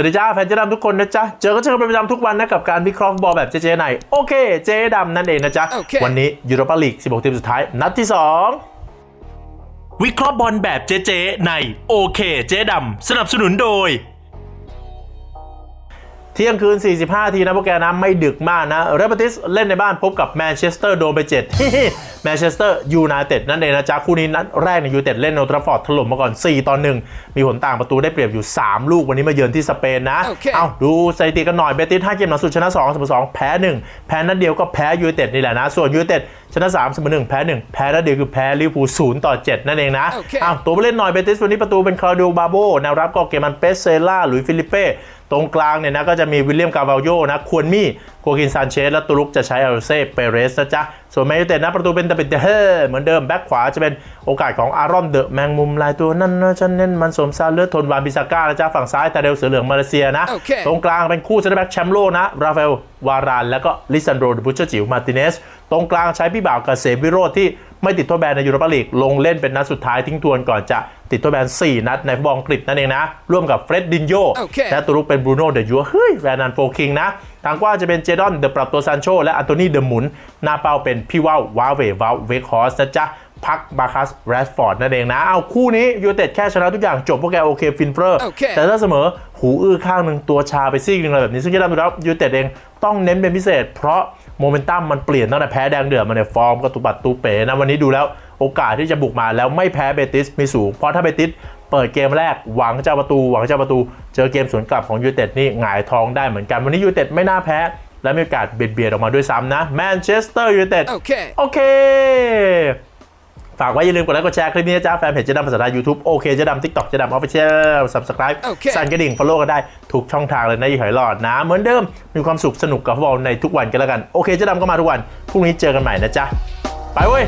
วัสดีจ้าแฟนเจ๊ดำทุกคนนะจ๊ะ เจอก็เจอกันเป็นประจำทุกวันนะกับการวิเคราะห์ฟุตบอลแบบเจ๊ๆในโอเค เจ๊ดำนั่นเองนะจ๊ะโอเควันนี้ยูโรปาลีก 16 ทีมสุดท้าย นัดที่ 2 วิเคราะห์บอลแบบเจ๊ๆในโอเค เจ๊ดำสนับสนุนโดยเที่ยงคืน 45 ทีนะพวกแกนะ ไม่ดึกมากนะเรอัลมาดริดเล่นในบ้านพบกับแมนเชสเตอร์โดนไป7แมนเชสเตอร์ยูไนเต็ดนั่นเองนะจ๊ะ คู่นี้นัดแรกในยูไนเต็ดเล่นโนทราฟอร์ดถล่มมาก่อน 4 ต่อ 1 มีผลต่างประตูได้เปรียบอยู่ 3 ลูกวันนี้มาเยือนที่สเปนนะโอเคเอาดูสถิติกันหน่อยเบติส5เกมหลังสุดชนะ2เสมอ2แพ้ 1 แพ้นัดเดียวก็แพ้ยูไนเต็ดนี่แหละนะ ส่วนยูไนเต็ดชนะ3เสมอ1แพ้1แพ้นัดเดียวคือแพ้ลิเวอร์พูล0ต่อ 7 นั่นเองนะโอเคเอาตัวผู้เล่นหน่อยเบติสวันนี้ประตูเป็นคาร์ดิโอบาโบแนวรับก็เกมันเปสเซล่าหลุยส์ฟิลิปเป้ตรงกลางเนี่ยนะก็จะมีวิลเลียมกา v าลโยนะ ควรมี่โกกินซานเชสและตุลุกจะใช้อาร์เซ่เปเรสนะจ๊ะ ส่วนแมนยูเต็ดนะประตูเป็นตาเปนเดเฮเหมือนเดิมแบ็คขวาจะเป็นโอกาสของอารอนเดอะแมงมุมลายตัวนั่นนะฉันเน้นมันสมซาเลือดทนวานบิซาก้านะจ๊ะฝั่งซ้ายตาเดลเสือเหลืองมาเลเซียนะโอเคตรงกลางเป็นคู่เซนเตอร์แบ็กแชมป์โลกนะราฟาเอลวาราน แล้วก็ลิซันโดรเดบุชเชอร์จิวมาติเนสตรงกลางใช้พี่บ่าวกเกษมวิโรธที่ ไม่ติดโทษแบนในยูโรปาลีกลงเล่นเป็นนัดสุดท้ายทิ้งทวนก่อนจะติดโทษแบน 4 นัดในฟุตบอลอังกฤษนั่นเองนะ ร่วมกับเฟร็ดดินโยโอเคและตัวลุกเป็นบรูโน่เดยัวเฮ้ยแรนันโฟคิงนะทางกว้างจะเป็นเจดอนเดอะปรับตัวซานโชและอันโตนีเดอะหมุนหน้าเป้าเป็นพี่ว่าววาเววาเวคฮอสนะจ๊ะ พักบาคัสแรดฟอร์ดนั่นเองนะ เอาคู่นี้ยูไนเต็ดแค่ชนะทุกอย่างจบพวกแกโอเคฟินเฟอร์โอเคแต่ถ้าเสมอหูอื้อข้างหนึ่งตัวชาไปซีกหนึ่งอะไรแบบนี้ ซึ่งจะทำให้เรายูไนเต็ดเองต้องเน้นเป็นพิเศษ เพราะโมเมนตัมมันเปลี่ยนตั้งแต่แพ้แดงเดือดมาเนี่ยฟอร์มก็ตุปัดตูเป๋นะ วันนี้ดูแล้วโอกาสที่จะบุกมาแล้วไม่แพ้เบติสมีสูง เพราะถ้าเบติสเปิดเกมแรกหวังเจ้าประตู หวังเจ้าประตู เจอเกมสวนกลับของยูไนเต็ดนี่หงายท้องได้เหมือนกันวันนี้ยูไนเต็ดไม่น่าแพ้และมีโอกาสเบียดเบียดออกมาด้วยซ้ำนะแมนเชสเตอร์ยูไนเต็ดโอเคโอเค ฝากไว้อย่าลืมกดไลค์กดแชร์คลิปนี้นะจ๊ะแฟนเพจเจะดำภาษาไทยยูทูบโอเคเจะดำทิกตอกเจะดำออฟฟิเชียลสับส c r i b e โอเคสั่นกระดิ่ง follow กันได้ทุกช่องทางเลยนะยี่หอยหลอดนะ เหมือนเดิมมีความสุขสนุกกับฟุตบอลในทุกวันกันแล้วกันโอเคเจะดำก็มาทุกวันพรุ่งนี้เจอกันใหม่นะจ๊ะไปเว้ย